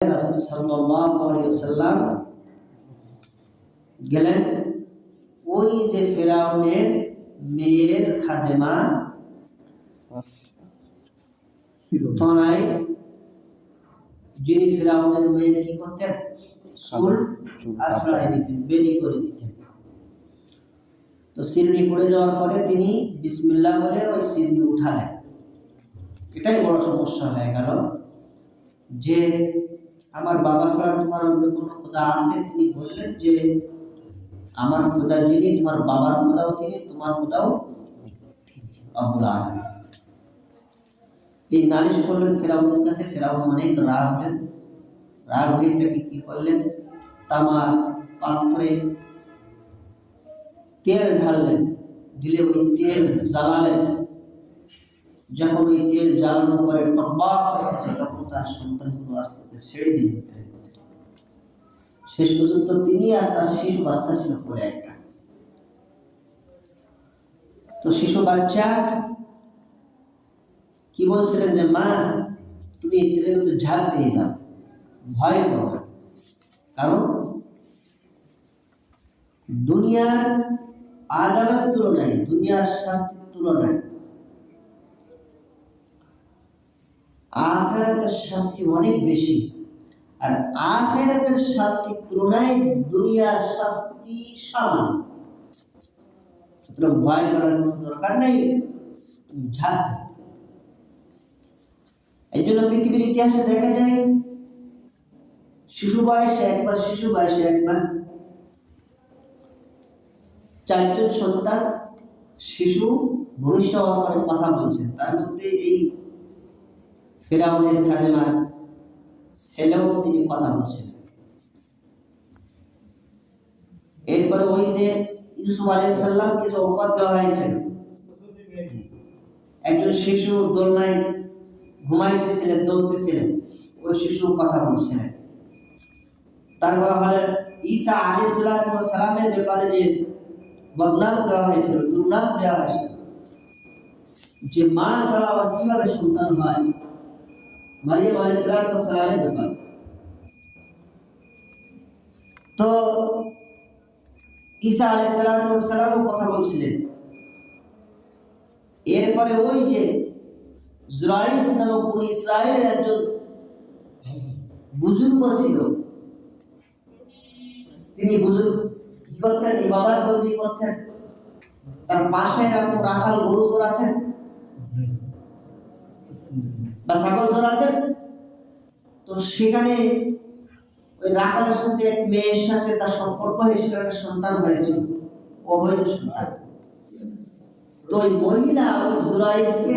রাসূল গেলেন। ওই যে ফেরাউনের মেয়ের খাদেমা তনায় যিনি ফেরাউনের মেয়ের কি করতেন? চুল আশ্রয় দিতেন বেনি করে দিতেন। তো সিরনি পড়ে যাওয়ার পরে তিনি বিসমিল্লাহ বলে ওই সিরনি উঠালেন। এটাই বড় সমস্যা হয়ে গেল যে আমার বাবা ছাড়া তোমার অন্য কোনো খোদা আছে? তিনি বললেন যে, আমার খোদা যিনি, তোমার বাবার খোদাও তিনি, তোমার খোদাও আলম এই নালিশ করলেন ফেরাউনের কাছে। ফেরাউন অনেক রাগ হলেন। রাগ হয়ে তাকে কি করলেন? তামার পাত্রে তেল ঢাললেন, দিলে ওই তেল জ্বালালেন। যখন ওই তেল জ্বালানোর পরে টকবক করতেছে তখন তার সন্তানগুলো আস্তে আস্তে ছেড়ে দিন শেষ পর্যন্ত তিনি আর তার শিশু বাচ্চা ছিল পরে একটা। তো শিশু বাচ্চা কি বলছিলেন যে, মা, তুমি এই তেলের মধ্যে ঝাঁপ দিয়ে দাও, ভয় করো কারণ দুনিয়ার আগামের তুলনায়, দুনিয়ার শাস্তির তুলনায় আখেরাতের শাস্তি অনেক বেশি। আর আখেরাতের শাস্তির তুলনায় দুনিয়ার শাস্তি সামান্য সুতরাং ভয় করার কোনো দরকার নেই। এই জন্য পৃথিবীর ইতিহাসে দেখা যায়, শিশু বয়সে একবার, শিশু বয়সে একবার। চারজন সন্তান, শিশু পরে কথা বলছেন। তার মধ্যে এই ফেরাউনের খাদেমার ছেলেও তিনি কথা বলছেন। এরপরে ওই যে ইউসুফ আলাইসাল্লাম কিছু অপবাদ দেওয়া হয়েছিল একজন শিশু দোলনায় ঘুমাইতেছিলেন দৌড়তেছিলেন ওই শিশু কথা বলছিলেন তারপর হলেন ঈসা আলী সালামের ব্যাপারে যে বদনাম দেওয়া হয়েছিল, দুর্নাম দেওয়া হয়েছিল, যে মা ছাড়া আবার কীভাবে সন্তান হয়? মারিয়াম আলী সালামের ব্যাপার। তো ঈসা আলী সালামও কথা বলছিলেন। এরপরে ওই যে জুরাইস নামক কোন ইসরায়েলের একজন বুজুর্গ ছিল, তিনি বুজুর্গ কি করতেন? ইবাদত বন্দি করতেন। তার পাশে রাখাল গরু চড়াতেন। বা ছাগল চড়াতেন তো সেখানে ওই রাখালের সাথে এক মেয়ের সাথে তার সম্পর্ক হয়ে সেখানে একটা সন্তান হয়েছিল, অবৈধ সন্তান। তো ওই মহিলা, ওই জুরাইসকে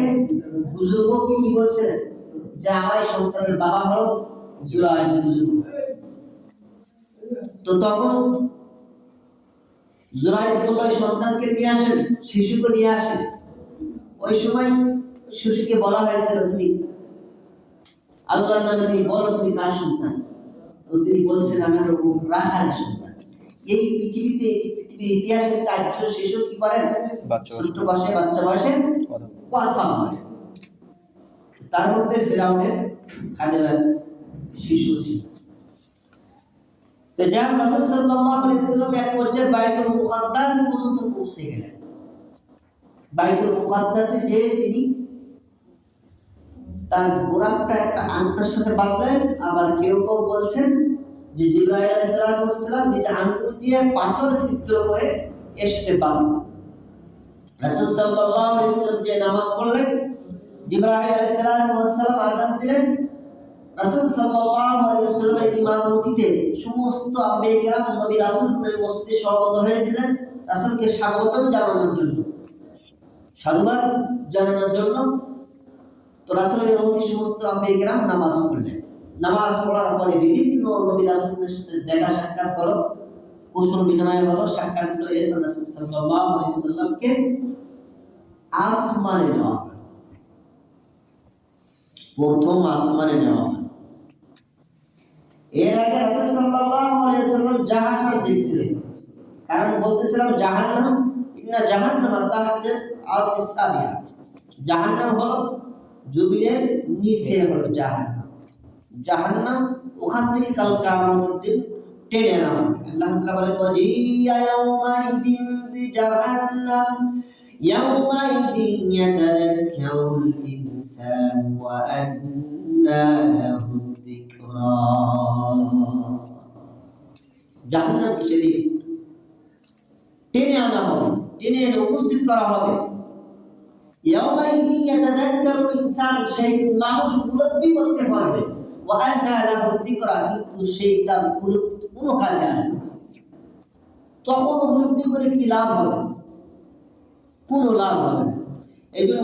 বুজুর্গকে কি বলছিলেন যে আমার সন্তানের বাবা হলো জুরাইস তো তখন জুরাইস বলল, ওই সন্তানকে নিয়ে আসেন, শিশুকে নিয়ে আসেন। ওই সময় শিশুকে বলা হয়েছিল, তুমি আল্লাহর নামে তুমি বলো তুমি কার সন্তান? তো তিনি বলছেন আমি হলো রাখার সন্তান। এই পৃথিবীতে পৃথিবীর ইতিহাসে চারজন শিশু কি করেন? ছোট বয়সে বাচ্চা বয়সে কথা। বলে তার মধ্যে ফেরাউনের খাদেমের শিশু ছিল। তো যা রাসূল সাল্লাল্লাহু আলাইহি সাল্লাম এক পর্যায়ে বাইতুল মুকাদ্দাস পর্যন্ত পৌঁছে গেলেন। বাইতুল মুকাদ্দাসে যে তিনি তার গোরাকটা একটা আংটার সাথে বাঁধলেন, আবার কেউ কেউ বলছেন যে জিব্রাইল আলাইহিস সালাম নিজে আঙ্গুল দিয়ে পাথর ছিদ্র করে এর সাথে বাঁধলেন। রাসূল সাল্লাল্লাহু আলাইহি যে নামাজ পড়লেন, জিবরাইল আলাইহিস সালাম আযান দিলেন। রাসূল সাল্লামের ইমামতিতে সমস্ত আম্বিয়া কেরাম নবী রাসূলগণের মসজিদে সমবেত হয়েছিলেন, রাসূলকে স্বাগতম জানানোর জন্য। সাধুবাদ জানানোর জন্য তো রাসূলের অনুমতি সমস্ত আম্বিয়া কেরাম নামাজ পড়লেন। নামাজ পড়ার পরে বিভিন্ন নবী রাসূলের সাথে দেখা সাক্ষাৎ হলো। কুশল বিনিময় হলো, সাক্ষাৎ হলো এরপর সাল্লাল্লাহু আলাইহি সাল্লামকে আসমানে নেওয়া প্রথম আসমানে নেওয়া এর আগে সাল্লাল্লাহু আলাইহি সাল্লাম জাহান্নাম দেখছিলেন। কারণ বলতেছিলাম জাহান্নাম, ইন্না জাহান্নাম তাহতে আরদিস সাবিয়া। জাহান্নাম হলো জমিনের নিচে হলো জাহান্নাম। জাহান্নাম ওখান থেকে কাল কামতের দিন টেনে আনা আল্লাহ ওয়াজিয়া ইয়াউমাইদিন বিজাহান্নাম ইয়াউমাইদিন ইনসানু ওয়া আন্না লাহু যিকরা। জাহান্নামকে সেদিন টেনে আনা হবে, টেনে এনে উপস্থিত করা হবে ইয়াউমাইদিন ইয়াতাযাক্কারুল ইনসানু সেদিন কোনো লাভ হবে?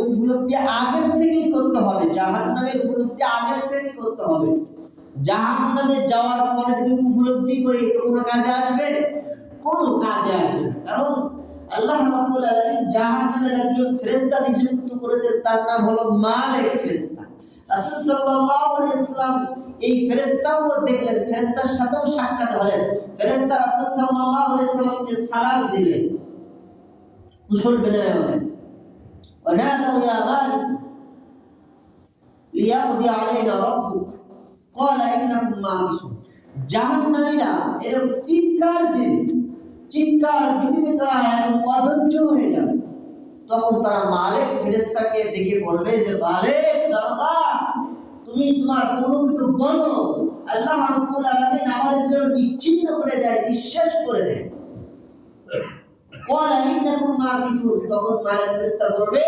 উপলব্ধি আগের থেকেই করতে হবে। জাহান নামের উপলব্ধি আগের থেকেই করতে হবে। জাহান নামে যাওয়ার পরে যদি উপলব্ধি করি কোনো কাজে আসবে? কোনো কাজে আসবে কারণ আল্লাহ রাব্বুল আলামিন জাহান্নামের একজন ফেরেশতা নিযুক্ত করেছেন তার নাম হলো মালিক ফেরেশতা রাসূল সাল্লাল্লাহু আলাইহি ওয়াসাল্লাম এই ফেরেশতাও দেখলেন ফেরেশতার সাথেও সাক্ষাৎ হলেন ফেরেশতা রাসূল সাল্লাল্লাহু আলাইহি ওয়াসাল্লামকে সালাম দিলেন কুশল বিনিময় হলেন ونادوا يا مالك ليقضي علينا ربك قال انكم ماكثون জাহান্নামীরা এরকম চিৎকার দিবে চিৎকার দিতে দিতে তারা এমন অধৈর্য হয়ে যাবে তখন তারা মালিক ফেরেস্তাকে ডেকে বলবে যে মালিক দারোগা তুমি তোমার প্রভুকে বলো আল্লাহ রাব্বুল আলামিন আমাদের জন্য নিশ্চিন্ন করে দেয় নিঃশ্বাস করে দেয় قال انكم ماكثون তখন মালিক ফেরেশতা বলবে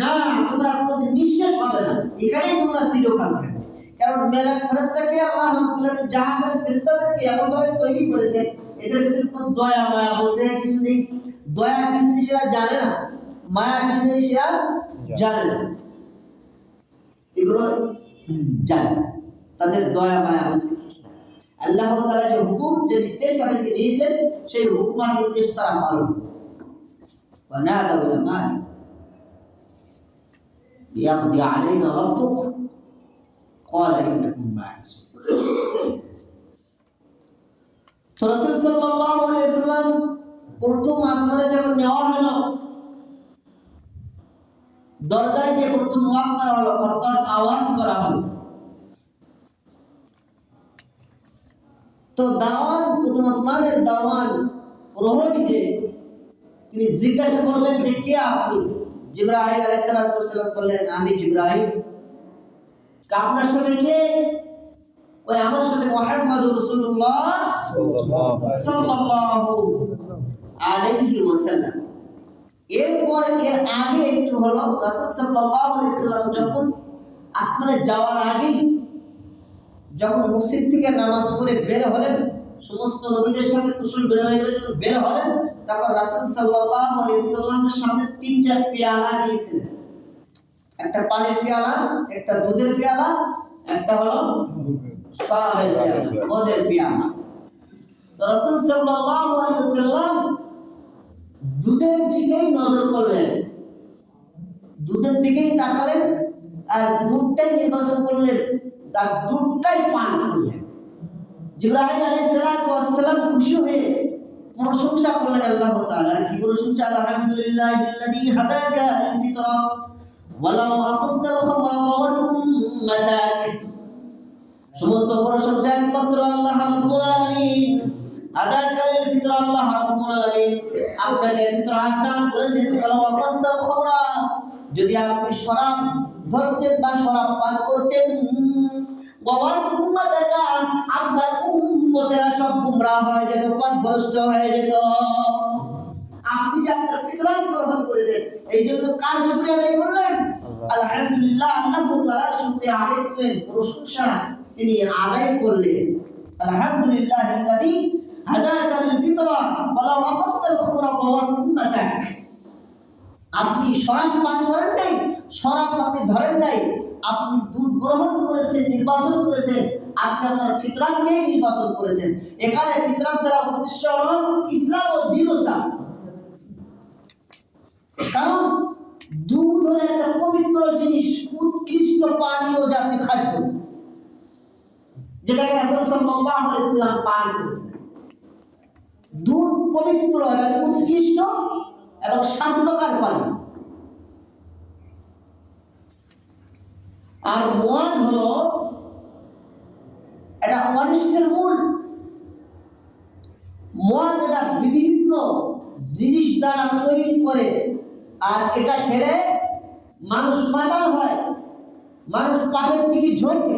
না তোমরা কোনোদিন নিঃশ্বাস হবে না এখানেই তোমরা চিরকাল থাকবে কারণ মেলাক ফেরেশতাকে আল্লাহ রাব্বুল আলামিন জাহান্নামের ফেরেশতাদেরকে এমন ভাবে তৈরি করেছে এদের ভিতরে কোনো দয়া মায়া বলতে কিছু নেই দয়া কি জিনিস এরা জানে না মায়া কি জিনিস এরা জানে না এগুলো জানে না। তাদের দয়া মায়া বলতে কিছু নেই। আল্লাহ তাআলা যে হুকুম যে নির্দেশ তাদেরকে দিয়েছেন সেই হুকুম আর নির্দেশ তারা পালন করে। ونادوا يا مالك ليقضي علينا ربك قال انكم ماكثون তো রাসূল সাল্লাল্লাহু আলাইহি সাল্লাম প্রথম আসমানে যখন নেওয়া হলো দরজায় যে প্রথম ওয়াক করা হলো খটখট আওয়াজ করা হলো তো দাওয়ান প্রথম আসমানের দাওয়ান প্রহরী যে তিনি জিজ্ঞাসা করলেন যে কে আপনি জিব্রাহিম আলাইহিস সালাম বললেন আমি জিব্রাহিম তা আপনার সাথে কে ওই আমার সাথে মুহাম্মদ রাসূলুল্লাহ সাল্লাল্লাহু আলাইহি এরপর এর আগে একটু হলো রাসূল সাল্লাল্লাহু আলাইহি সাল্লাম যখন আসমানে যাওয়ার আগেই যখন মসজিদ থেকে নামাজ পড়ে বের হলেন, সমস্ত নবীদের সাথে কুশল বিনিময় করে বের হলেন, তখন রাসূল সাল্লাল্লাহু আলাইহি সাল্লামের সামনে তিনটা পেয়ালা দিয়েছিলেন। একটা পানির পেয়ালা, একটা দুধের পেয়ালা, একটা হলো শরাবের পেয়ালা মদের পেয়ালা তো রাসূল সাল্লাল্লাহু আলাইহি সাল্লাম দুধের দিকেই নজর করলেন। দুধের দিকেই তাকালেন আর দুধটাই নির্বাচন করলেন। তার দুধটাই পান করলেন। জিব্রাহিম আলাইহিস খুশি হয়ে প্রশংসা করলেন আল্লাহ তাআলা। কি প্রশংসা? আলহামদুলিল্লাহ আল্লাযী হাদাকা লিল ফিতরা ওয়ালাউ আখাযতাল খামরা ওয়া উম্মাতাক সমস্ত প্রশংসা একমাত্র আল্লাহ রাব্বুল আলামিন। হাদাকা লিল ফিতরা আল্লাহ রাব্বুল আলামিন আপনাকে ফিতরা দান করেছেন। আখাযতাল খামরা যদি আপনি শরাব ধরতেন বা শরাব পান করতেন বাবার উম্মতেরা আপনার উম্মতেরা সব গুমরাহ হয়ে যেত পথভ্রষ্ট হয়ে যেত। আপনি যে আপনার ফিতরাত গ্রহণ করেছেন এই জন্য কার শুকরিয়া আদায় করলেন? আলহামদুলিল্লাহ আল্লাহ তাআলার শুকরিয়া আদায় করলেন। প্রশংসা। তিনি আদায় করলেন। আলহামদুলিল্লাহ আপনি নাই, শরাব ধরেন নাই, আপনি দুধ গ্রহণ করেছেন, নির্বাচন করেছেন, আপনি আপনার নির্বাচন করেছেন। এখানে ফিতরাত দ্বারা উদ্দেশ্য হল ইসলাম ও দৃঢ়তা। কারণ দুধ হলো একটা পবিত্র জিনিস, উৎকৃষ্ট পানীয় জাতীয় খাদ্য। যেটাকে রাসূল সাল্লাল্লাহু আলাইহি সাল্লাম পান করেছেন। দুধ পবিত্র এবং উৎকৃষ্ট এবং স্বাস্থ্যকর পানি আর মদ হলো এটা অনিষ্টের মূল। মদ এটা বিভিন্ন জিনিস দ্বারা তৈরি করে আর এটা খেলে মানুষ মাতাল হয়, মানুষ পাপের দিকে ঝোঁকে।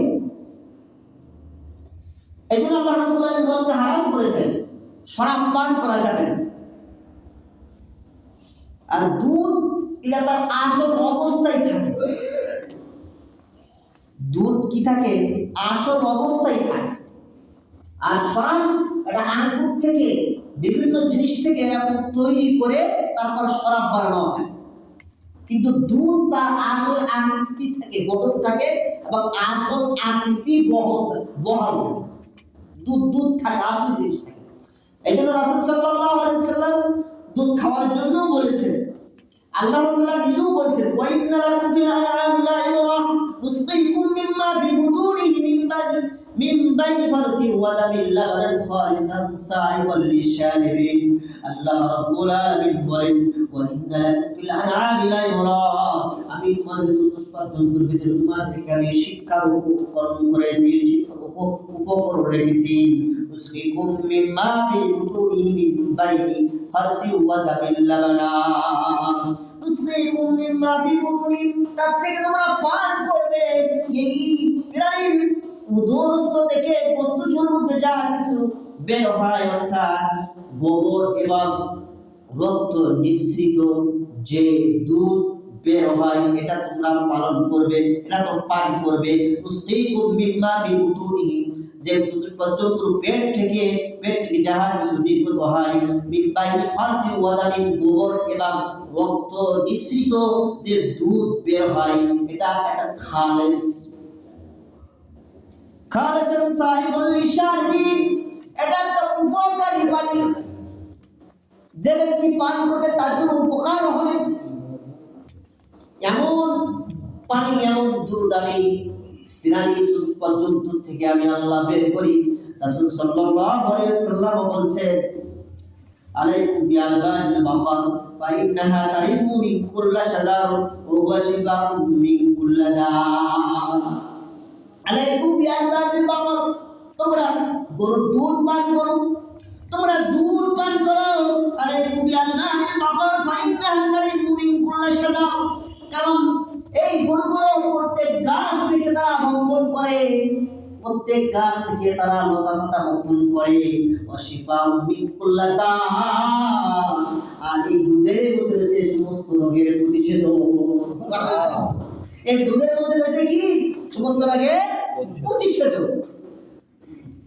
এই জন্য আল্লাহ হারাম করেছেন। শরাব পান করা যাবে না। আর দুধ, এটা তার আসল অবস্থায় থাকে। দুধ কি থাকে? আসল অবস্থায় থাকে। আর শরাব এটা আঙ্গুর থেকে বিভিন্ন জিনিস থেকে এরকম তৈরি করে তারপর শরাব বানানো হয়। কিন্তু দুধ তার আসল আকৃতি থাকে, গঠন থাকে এবং আসল আকৃতি বহন বহাল থাকে। দুধ দুধ থাকে আসল জিনিস থাকে। এই জন্য রাসুল সাল্লাহ আলাইসাল্লাম দুধ খাওয়ার জন্য বলেছেন। আল্লাহ তাআলা নিজেও বলছেন, ওয়া ইন্না লাকুম ফিল আনআমি লা'ibরা নুসqikum মিম্মা ফি বুতুনিহি মিন বা'দ মিন বাইনি ফারথি ওয়া দামিল লাবানান খালিসান সাইবাল লিশারিবিন আল্লাহ রাব্বুল আলামিন বলেন আমি তোমাদের চতুষ্পাদ জন্তুর ভিতরে তোমার থেকে আমি শিক্ষার উপকরণ করেছি উপকরণ রেখেছি বুতুনি তার থেকে তোমরা পান করবে এই থেকে বস্তুর মধ্যে যা কিছু বের হয় অর্থাৎ গোবর এবং রক্ত মিশ্রিত যে দুধ বের হয়, এটা তোমরা পালন করবে, এটা তোমরা পান করবে। যে জন্তু পেট থেকে পেট থেকে যাহা কিছু নির্গত হয় মিম্বাইনি ফালসি ওয়াদামিন গোবর এবং রক্ত মিশ্রিত যে দুধ বের হয়, এটা একটা খালেস। খালেস সাহিবুল লিশারিবিন এটা একটা উপকারী পানি যে ব্যক্তি পান করবে তার জন্য উপকার হবে এমন পানি এমন দুধ আমি প্রাণী চতুষ্পদ জন্তু থেকে আমি আল্লাহ বের করি রাসূল সাল্লাল্লাহু আলাইহি সাল্লাম বলছেন আলাইকুম বিআলবানিল বাকার فإنها ترم من كل شجر وهو شفاء من كل داء আলাইকুম বিআলবানিল বাকার তোমরা গরুর দুধ পান করো তোমরা দূর পান করো। আরে তুমি আল্লাহ বাহর ফাইন্দাহ করে তুমি করলে সাজাও কারণ এই গরুগুলো প্রত্যেক গাছ থেকে তারা ভঙ্গন করে। প্রত্যেক গাছ থেকে তারা লতা পাতা ভক্ষণ করে। অশিফা উদ্দিনকুল্লাতা আর এই দুধের মধ্যে রয়েছে সমস্ত রোগের প্রতিষেধ এই দুধের মধ্যে রয়েছে কি? সমস্ত রোগের প্রতিষেধক।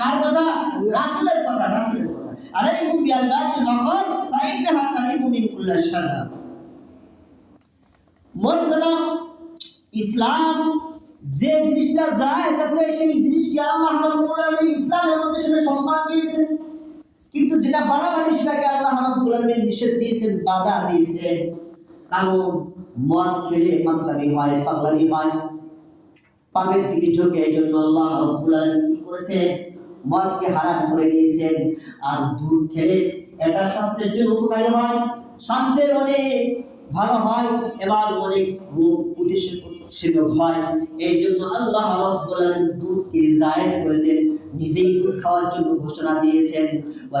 কার কথা? রাসূলের কথা রাসূলের কথা। আলাইকুম বিআলমানিল বাকার ফাইন্নাহা তারিমু মিন কুল্লি শাজার মোট কথা, ইসলাম যে জিনিসটা জায়েজ আছে সেই জিনিসকে আল্লাহ রাব্বুল আলামিন ইসলামের মধ্যে সেটা সম্মান দিয়েছেন। কিন্তু যেটা বাড়াবাড়ি, সেটাকে আল্লাহ রাব্বুল আলামিন নিষেধ দিয়েছেন, বাধা দিয়েছেন। কারণ মদ খেলে পাগলামি হয় পাগলামি হয়। পাপের দিকে ঝোঁকে এই জন্য আল্লাহ রাব্বুল আলামিন কি করেছেন? মদকে হারাম করে দিয়েছেন। আর দুধ খেলে এটা স্বাস্থ্যের জন্য উপকারী হয়। স্বাস্থ্যের অনেক ভালো হয় এবং অনেক রোগ প্রতিষেধক হয়। এই জন্য আল্লাহ আলামিন দুধকে জায়েজ করেছেন। নিজেই দুধ খাওয়ার জন্য ঘোষণা দিয়েছেন। ওয়া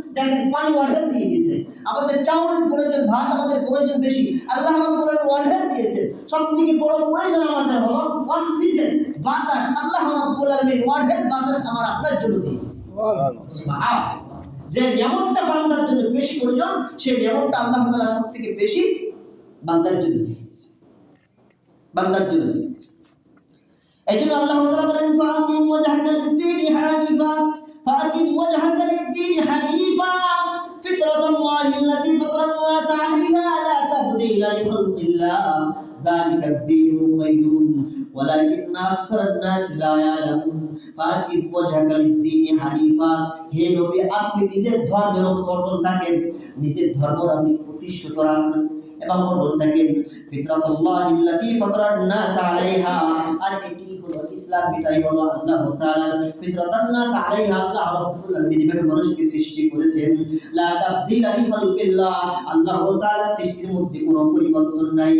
দেখেন, পানি ওয়ার্ডেল দিয়ে দিয়েছে। আমাদের চাউলের প্রয়োজন, ভাত আমাদের প্রয়োজন বেশি। আল্লাহ রাব্বুল আলামিন দিয়েছে সব থেকে বড় প্রয়োজন আমাদের হলো অক্সিজেন বাতাস। আল্লাহ রাব্বুল আলামিন বাতাস আমার আপনার জন্য দিয়েছে যে নিয়ামতটা বান্দার জন্য বেশি প্রয়োজন, সেই নিয়ামতটা আল্লাহ তাআলা সব থেকে বেশি বান্দার জন্য দিয়েছে বান্দার জন্য দিয়েছে এই জন্য আল্লাহ তাআলা বলেন ফাকিম ওয়াজহাকা লিদ-দীনি হানিফা ফাকিম ওয়াজহাকা লিদ-দীনি হানিফা فطرة الله التي فطر الناس عليها لا تبديل لخلق الله ذلك الدين القيم ولكن أكثر الناس لا يعلمون ফাকিম ওয়াজহাকা লিদ-দীনি হানিফা হে নবী আপনি নিজের ধর্মের উপর অটল থাকেন নিজের ধর্ম আপনি প্রতিষ্ঠিত রাখুন এবং অটল থাকেন ফিতরাতুল্লাহ আল্লাতী ফাতারান নাস আলাইহা। আর এটি হলো ইসলাম এটাই হলো আল্লাহ তাআলার ফিতরাতান নাস আলাইহা আল্লাহ রাব্বুল আলামিন এভাবে মানুষকে সৃষ্টি করেছেন। লা তাবদীল লি খালকিল্লাহ। আল্লাহ সৃষ্টির মধ্যে কোনো পরিবর্তন নাই।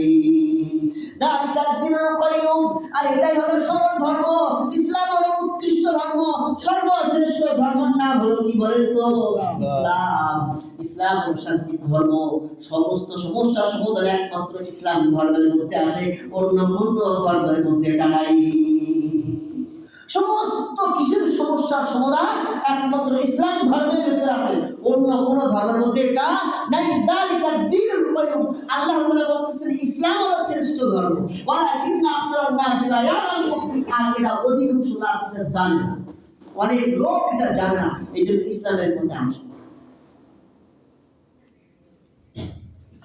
আর এটাই হলো সরল ধর্ম ইসলাম হলো উৎকৃষ্ট ধর্ম সর্বশ্রেষ্ঠ ধর্মের নাম হলো কি বলেন তো? ইসলাম। ইসলাম হলো শান্তির ধর্ম সমস্ত সমস্যার একমাত্র ইসলাম ধর্মের মধ্যে আছে অন্য ধর্মের মধ্যে এটা নাই। সমস্ত কিছুর সমস্যার সমাধান একমাত্র ইসলাম ধর্মের আছে। অন্য কোন ধর্মের মধ্যে এটা নাই। আল্লাহ ইসলাম হলো শ্রেষ্ঠ ধর্ম। আর এটা অধিকাংশ লোক এটা জানে না। অনেক লোক এটা জানে না। এই জন্য ইসলামের মধ্যে আসে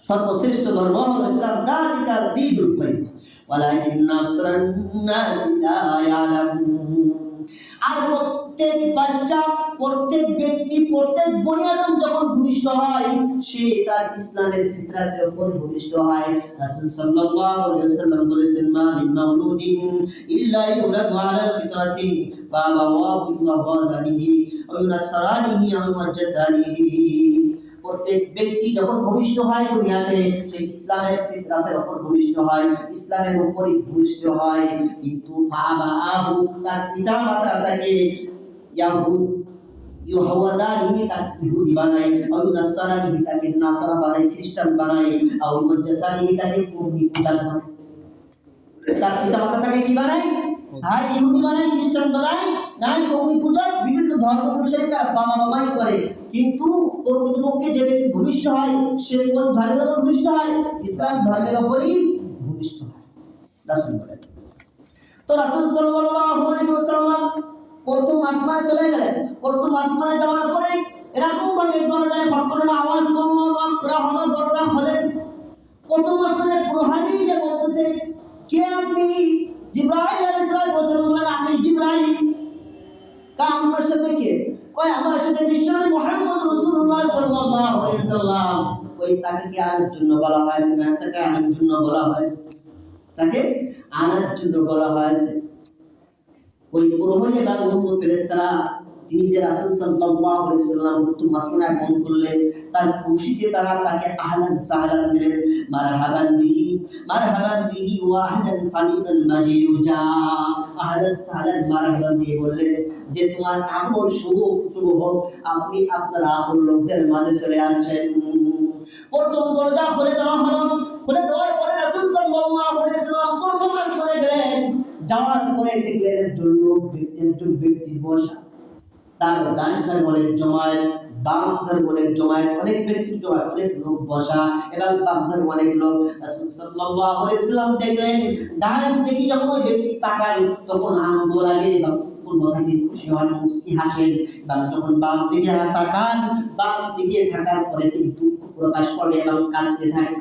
সর্বশ্রেষ্ঠ ধর্ম হলো ইসলাম, দালিকা দীনুল কাইয়্যিম ওয়ালাকিন আকসারান নাস লা ইয়ালামুন। আর প্রত্যেক বাচ্চা, প্রত্যেক ব্যক্তি, প্রত্যেক বনিয়াদম যখন ভূমিষ্ঠ হয়, সে তার ইসলামের ফিতরাতের উপর ভূমিষ্ঠ হয়। রাসূল সাল্লাল্লাহু আলাইহি ওয়াসাল্লাম বলেছেন, মা মিন মাউলুদিন ইল্লা ইউলাদু আলা ফিতরাতি ফাআবাওয়াহু ইউহাদানিহি আও ইউনাসসারানিহি আও ইউমাজ্জাসানিহি প্রত্যেক ব্যক্তি যখন ভূমিষ্ঠ হয় দুনিয়াতে সে ইসলামের ফিতরাতের উপর ভূমিষ্ঠ হয়, ইসলামের উপরই ভূমিষ্ঠ হয়। কিন্তু বাবা আবু তার পিতা মাতা তাকে বানায়, আও নাসারানি তাকে নাসারা বানায়, খ্রিস্টান বানায় তার পিতা মাতা তাকে কি বানায়? হ্যাঁ ইহুদি বানায় খ্রিস্টান বানায় নাই অগ্নি পূজা বিভিন্ন ধর্ম অনুসারে তার বাবা বাবাই করে। কিন্তু প্রকৃতপক্ষে যে ব্যক্তি ভূমিষ্ঠ হয়, সে কোন ধর্মের উপর ভূমিষ্ঠ হয়? ইসলাম ধর্মের উপরই ভূমিষ্ঠ হয়। রাসূল বলেন। তো রাসূল সাল্লাল্লাহু আলাইহি ওয়াসাল্লাম প্রথম আসমানে চলে গেলেন। প্রথম আসমানে যাওয়ার পরে এরকম ভাবে দরজায় ফটফটানো আওয়াজ করল নকরা হলো, দরজা খোলেন। প্রথম আসমানের প্রহারী যে বলতেছে, কে আপনি? সালাতু ওয়াসাল্লাম বলেন আমি জিব্রাহিম। তা আমার সাথে কে? কয়, আমার সাথে বিশ্বনবী মুহাম্মদ রাসূলুল্লাহ সাল্লাল্লাহু আলাইহি সাল্লাম। ওই তাকে কি আনার জন্য বলা হয়েছে? না, তাকে আনার জন্য বলা হয়েছে। তাকে আনার জন্য বলা হয়েছে। ওই প্রহরী এবং অন্য ফেরেশতারা তিনি যে রাসূল সাল্লাম প্রথম আসমানে আগমন করলেন। তার খুশিতে তারা তাকে আহলান সাহলান দিলেন। মারহাবান বিহি মারহাবান বিহি ওয়া আহলান ফানিদাল মাজিউজা আহলান সাহলান মারহাবান দিয়ে বললেন যে, তোমার আগমন শুভ শুভ হোক। আপনি আপনার আপন লোকদের মাঝে চলে আসছেন। প্রথম দরজা খুলে দেওয়া হলো। খুলে দেওয়ার পরে রাসূল সাল্লাল্লাহু আলাইহি সাল্লাম প্রথম আসমানে গেলেন। যাওয়ার পরে দেখলেন একজন লোক ব্যক্তি একজন ব্যক্তি বসা। তার ডান অনেক জমায়েত, বাম অনেক জমায়েত, অনেক ব্যক্তি জমায়েত, অনেক লোক বসা এবং বাম অনেক লোক। সাল্লাল্লাহু আলাইহি দেখলেন, ডান দিকে যখন ওই ব্যক্তি তাকান তখন আনন্দ লাগে এবং বাম তাকান, বাম থাকার পরে তিনি দুঃখ প্রকাশ করেন এবং কাঁদতে থাকেন।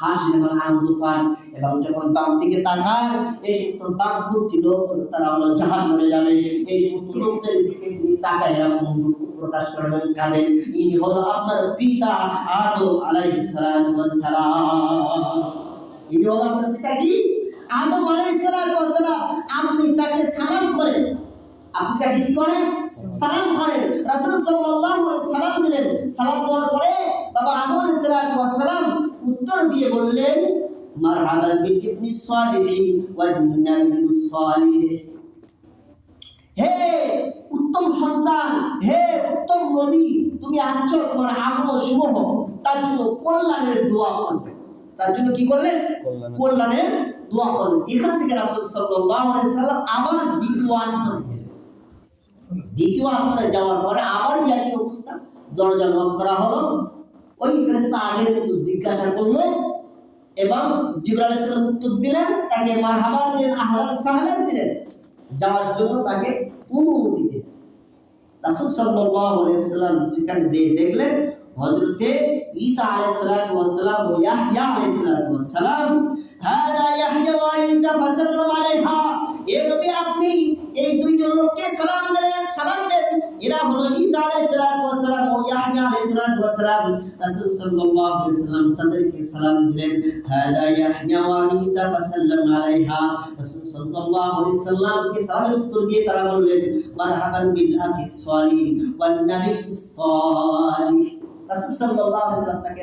হাসেন এবং আনন্দ পান এবং যখন বাম দিকে তাকান এই সমস্ত বাম বুদ্ধি লোক তারা হলো জাহান নামে যাবে। এই সমস্ত লোকদের দিকে তিনি তাকায় এরকম ইনি হলো আপনার পিতা আদম আলাইহিস সালাম। ইনি হলো আপনার পিতা কি? আদম আলাইহিস সালাম। আপনি তাকে সালাম করেন। আপনি তাকে কি করেন? সালাম করেন। রাসূল সাল্লাল্লাহু আলাইহি সালাম দিলেন। সালাম দেওয়ার পরে বাবা আদম আলাইহিস সালাম উত্তর দিয়ে বললেন মারহাবান বিল ইবনি সালিহ ওয়ান নাবিয়্যুস সালিহ হে উত্তম সন্তান হে উত্তম নবী তুমি তোমার শুভ তার জন্য কল্যাণের দোয়া করবে। তার জন্য কি করলেন? কল্যাণের- দোয়া করবেন এখান থেকে রাসূল সাল্লাল্লাহু আলাইহি সাল্লাম আবার দ্বিতীয় আসমানে দ্বিতীয় আসমানে যাওয়ার পরে আবার কি একই অবস্থা। দরজা নক করা হলো। ওই আগের মতো জিজ্ঞাসা করল এবং জিবরাইল আলাইহিস সালাম উত্তর দিলেন, তাকে মারহাবা দিলেন আহলান সাহলান দিলেন। যাওয়ার জন্য তাকে অনুমতি দিলেন রাসূল সাল্লাম সেখানে যে দেখলেন, হযরতে ঈসা আলাইহিস সালাতু ওয়াস সালাম ও ইয়াহইয়া আলাইহিস সালাতু ওয়াস সালাম হাদা ইয়াহইয়া ওয়া ঈসা ফাসাল্লাম আলাইহা। এ নবী আপনি এই দুইজন লোককে সালাম দিলেন সালাম দেন। এরা হলো ঈসা আলাইহিস সালাতু ওয়াস সালাম ও ইয়াহইয়া আলাইহিস সালাতু ওয়াস সালাম। রাসূল সাল্লাল্লাহু আলাইহি সাল্লাম তাদেরকে সালাম দিলেন হাদা ইয়াহইয়া ওয়া ঈসা ফাসাল্লাম আলাইহা। রাসূল সাল্লাল্লাহু আলাইহি সাল্লামকে সালামের উত্তর দিয়ে তারা বললেন, মারহাবান বিল আখিস সালিহ ওয়ান নাবিয়্যিস সালিহ রাসূল সাল্লাল্লাহু আলাইহি সাল্লাম তাকে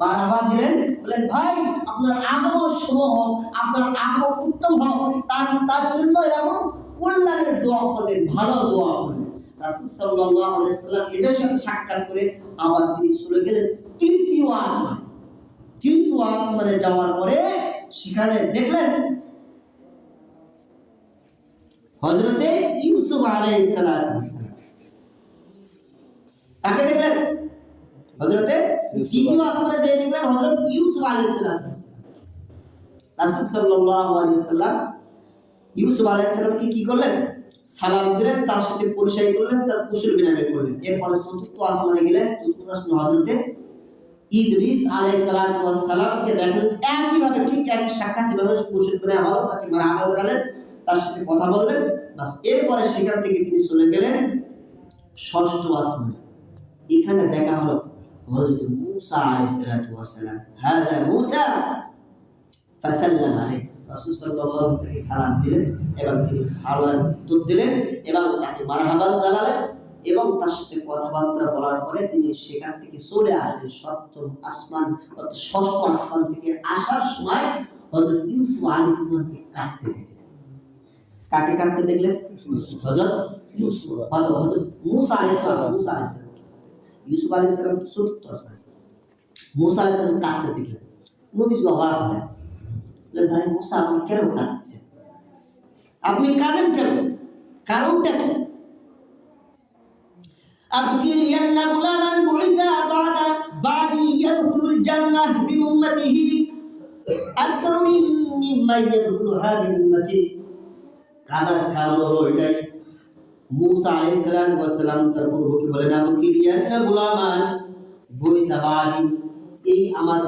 মারহাবা দিলেন। বলেন ভাই, আপনার আগমন শুভ হোক আপনার আগমন উত্তম হোক। তার তার জন্য এরকম কল্যাণের দোয়া করলেন, ভালো দোয়া করলেন। রাসূল সাল্লাল্লাহু আলাইহি সাল্লাম এদের সাথে সাক্ষাৎ করে আবার তিনি চলে গেলেন তৃতীয় আসমান। তৃতীয় আসমানে যাওয়ার পরে সেখানে দেখলেন হযরতে ইউসুফ সালাম। তাকে দেখলেন হযরতে দ্বিতীয় আসমানে দেখলেন হযরত ইউসুফ আলাইহিস সালাম রাসূল সাল্লাল্লাহু আলাইহি সাল্লাম ইউসুফ আলাইহিস সালামকে কি করলেন? সালাম দিলেন তার সাথে পরিচয় করলেন তার কুশল বিনিময় করলেন। এরপরে চতুর্থ আসমানে গেলেন চতুর্থ আসমানে হযরতে ইদ্রিস আলাইহিস সালামকে দেখলেন একইভাবে ঠিক একই সাক্ষাৎ এভাবে কুশল বিনিময় হলো তাকে জানালেন তার সাথে কথা বললেন বাস এরপরে সেখান থেকে তিনি চলে গেলেন ষষ্ঠ আসমানে। এখানে দেখা হলো মূসা আলাইহিস সালাতু ওয়াস সালাম হাদা মূসা! ফাসাল্লাম আলাইহি। রাসূল আলাইহি তাকে সালাম দিলেন এবং তিনি সালাম উত্তর দিলেন এবং তাকে মারহাবান জানালেন এবং তার সাথে কথাবার্তা বলার পরে তিনি সেখান থেকে চলে আসলেন সপ্তম আসমান ষষ্ঠ আসমান থেকে আসার সময় হযরত ইউসুফ আলাইহিস সালামকে কাঁদতে দেখলেন। কাকে কাঁদতে দেখলেন? হযরত ইউসুফ, হযরত মূসা আলাইহিস সালাম, মূসা আলাইহিস সালাম। ইউসুফ আলাইহিস সালাম চতুর্থ আসমান মূসা আলাইহিস সালাম কাঁদতে দেখলেন নবী অবাক হলেন বললেন, ভাই মুসা আপনি কেন কাঁদছেন আপনি কাঁদেন কেন কারণটা কি أبكي لأن غلاما بعث بعد بعدي يدخل الجنة من أمته أكثر من ممن يدخلها من أمتي কাদার কারণ হলো এটাই মুসা আলাইহিস সালাম ওয়াসালাম তার প্রভুকে বলেন আবু কিরিয়ান্না গুলামান? বইসা বাদি এই আমার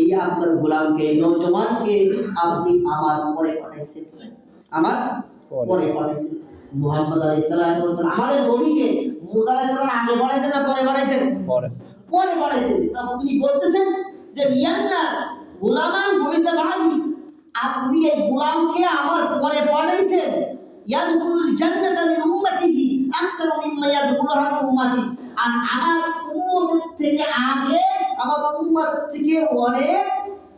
এই আপনার গোলামকে এই নৌজওয়ানকে আপনি আমার পরে পাঠাইছেন। আমার পরে। পাঠাইছেন। মুহাম্মদ আলাইহিস সালাম আমাদের নবীকে মুসা আলাইহিস সালাম আগে পাঠাইছেন না পরে পাঠাইছেন? পরে। পরে পাঠাইছেন। তখন তিনি বলতেছেন যে ইয়ান্না গোলামান বইসা বাদি আপনি এই গোলামকে আমার পরে পাঠাইছেন। ইয়াদখুলুল জান্নাতা মিন উম্মতিহি আকসার মিম্মা ইয়াদখুলুহা মিন উম্মতি আর আমার উম্মতের থেকে আগে আমার উম্মতের থেকে অনেক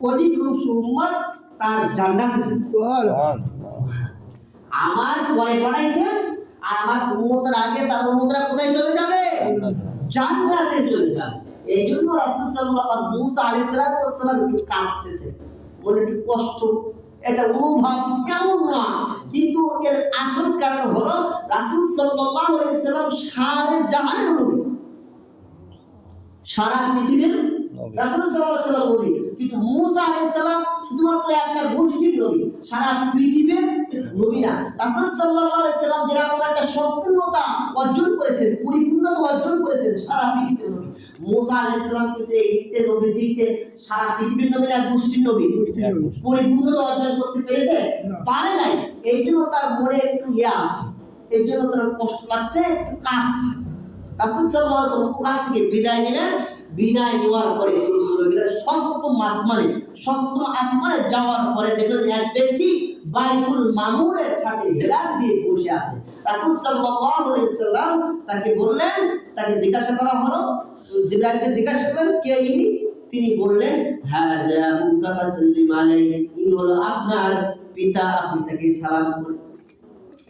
অধিকাংশ উম্মত তার জান্নাতে আমার পরে পাঠাইছেন আর আমার উম্মতের আগে তার উম্মতরা কোথায় চলে যাবে? জান্নাতে চলে যাবে। এই জন্য রাসূল সাল্লাল্লাহু আলাইহি মুসা আলাইহিস সালাতু ওয়াস সালাম একটু কাঁদতেছে। মনে একটু কষ্ট এটা অনুভব কেমন না কিন্তু এর আসল কারণ হলো রাসূল সাল্লাল্লাহু আলাইহি সাল্লাম সারা জাহানের নবী। সারা পৃথিবীর। রাসূল সাল্লাল্লাহু আলাইহি সাল্লাম নবী কিন্তু মূসা আলাইহিস সালাম শুধুমাত্র একটা গোষ্ঠীর নবী সারা পৃথিবীর নবী না। রাসূল সাল্লাল্লাহু আলাইহি সাল্লাম যেরকম একটা সম্পূর্ণতা অর্জন করেছেন পরিপূর্ণতা অর্জন করেছেন সারা পৃথিবীর নবী। মূসা আলাইহিস সালাম কিন্তু এই দিক থেকে নবীর দিক সারা পৃথিবীর নবী না গোষ্ঠীর নবী। পরিপূর্ণতা অর্জন করতে পেরেছে? পারে নাই। এই জন্য তার মনে একটু ইয়ে আছে। এই জন্য তার কষ্ট লাগছে একটু কাঁদছে। রাসূল থেকে বিদায় নিলেন। বিদায় নেওয়ার পরে তিনি চলে গেলেন সপ্তম আসমানে। সপ্তম আসমানে যাওয়ার পরে দেখলেন এক ব্যক্তি বাইতুল মামুরের সাথে হেলান দিয়ে বসে আছে। রাসূল তাকে বললেন, তাকে জিজ্ঞাসা করা হলো। জিবরাইলকে জিজ্ঞাসা করলেন, কে ইনি? তিনি বললেন ইনি হলো আপনার পিতা। আপনি তাকে সালাম করুন।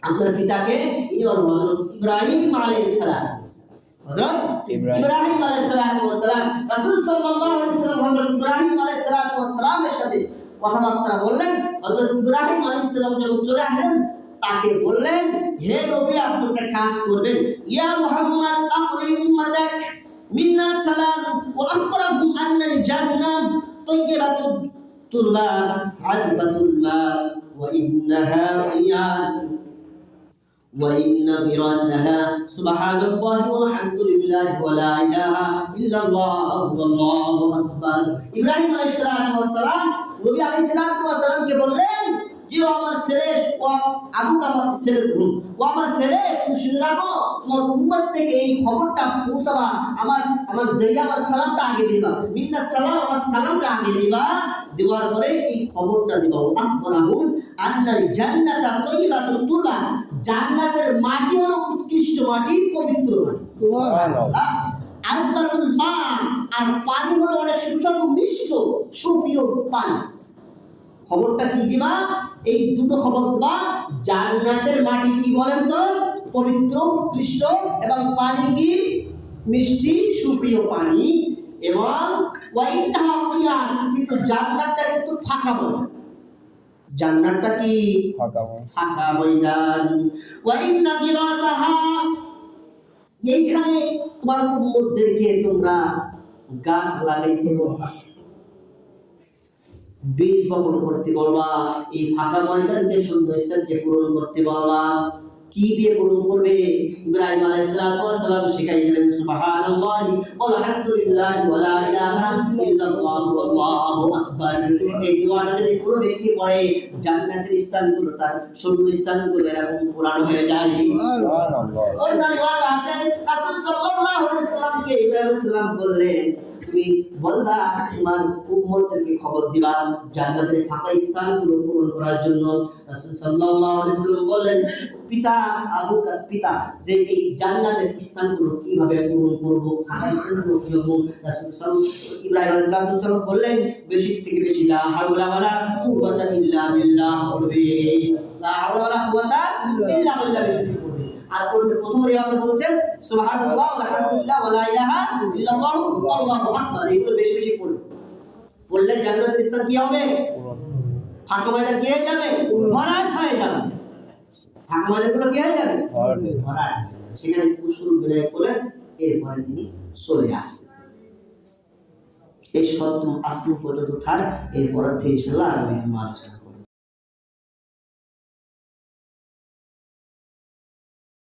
আপনার পিতাকে, ইনি হলো ইব্রাহিম আলাইহিস সালাম। হযরত ইব্রাহিম। আলাইহিস সালাম রাসূল সাল্লাল্লাহু আলাইহি সাল্লাম হযরত ইব্রাহিম আলাইহিস সালাতু ওয়াস সাথে কথাবার্তা বললেন। হযরত ইব্রাহিম আলাইহিস সালাম যখন চলে আসলেন তাকে বললেন হে নবী আপনি একটা কাজ করবেন। ইয়া মুহাম্মদ আকরি উম্মাতাক মিন্না সালাম ওয়া আখবরহুম আন্না আল জান্নাহ তাইয়্যিবাতুত তুরবা আযবাতুল মা ওয়া ইন্নাহা রিয়ান وإن دراسها سبحان الله والحمد لله ولا إله إلا الله والله أكبر ইব্রাহিম আলাইহিস সালাতু ওয়াস সালাম নবী আলাইহিস সালাতু ওয়াস সালামকে বললেন যে ও আমার ছেলে ও আবু আমার ছেলে তুমি ও আমার ছেলে তুমি শুনে রাখো তোমার উম্মত থেকে এই খবরটা পৌঁছাবা আমার আমার যেই আমার সালামটা আগে দিবা মিন্না সালাম আমার সালামটা আগে দিবা দেওয়ার পরে এই খবরটা দিবা ও আকবরাহুম আন্নাল জান্নাতা তাইয়্যিবাতুত তুরবা জান্নাতের মাটি হলো উৎকৃষ্ট মাটি পবিত্র মাটি। সুবহানাল্লাহ। আজবাতুল মা আর পানি হলো অনেক সুস্বাদু মিষ্ট সুপ্রিয় পানি। খবরটা কি দিবা? এই দুটো খবর দিবা। জান্নাতের মাটি কি বলেন তো? পবিত্র উৎকৃষ্ট এবং পানি কি? মিষ্টি সুপ্রিয় পানি। এবং কিন্তু জান্নাতটা কিন্তু ফাঁকা বলে। জান্নাতটা কি? ফাঁকা ময়দান। ওয়া ইন্না দিরাসাহা এইখানে তোমার উম্মতদেরকে তোমরা গাছ লাগাইতে বলবা। বীজ বপন করতে বলবা। এই ফাঁকা ময়দানকে শূন্যস্থানকে পূরণ করতে বলবা। কি দিয়ে পূরণ করবে? ইব্রাহিম আলাইহিস সালাতু ওয়াস সালাম শিখাই দিলেন সুবহানাল্লাহি ওয়ালহামদুলিল্লাহি ওয়ালা ইলাহা ইল্লাল্লাহু আল্লাহু আকবার। এই দোয়াটা যদি কোনো ব্যক্তি পড়ে জান্নাতের স্থানগুলো তার শূন্য স্থানগুলো এরকম পূরণ হয়ে যায়। সুবহানাল্লাহ। অন্য রিওয়াজ আছে রাসূল সাল্লাল্লাহু আলাইহি সাল্লামকে ইব্রাহিম সাল্লাম বললেন তুমি বলবা তোমার উম্মতদেরকে খবর দিবা জান্নাতের ফাঁকা স্থানগুলো পূরণ করার জন্য রাসূল সাল্লাল্লাহু আলাইহি সাল্লাম বললেন, পিতা আবু পিতা, যে এই জান্নাতের স্থানগুলো কীভাবে পূরণ করব স্থানগুলো কি হবে রাসূল সাল্লাল্লাহু ইব্রাহিম আলাইহিস সালাম বললেন বেশি থেকে বেশি লা হাওলা ওয়ালা কুওয়াতা ইল্লা বিল্লাহ পড়বে লা হাওলা ওয়ালা কুওয়াতা ইল্লা বিল্লাহ আর প্রথম বলছেন সুবহানাল্লাহ আলহামদুলিল্লাহ ওয়া লা ইলাহা ইল্লাল্লাহু আল্লাহু আকবার। এগুলো বেশি বেশি পড়বে পড়লে জান্নাতের স্থান কি হবে? ফাঁকা ময়দান কি হয়ে যাবে? ভরাট হয়ে যাবে। ফাঁকা ময়দানগুলো কি হয়ে যাবে? ভরাট। যাবে। যাবে। সেখানে কুসুর বিনয় করলেন এরপরে তিনি চলে আসলেন এই সপ্তম আস্তম পর্যন্ত থাক এরপর থেকে ইনশাল্লাহ আলোচনা।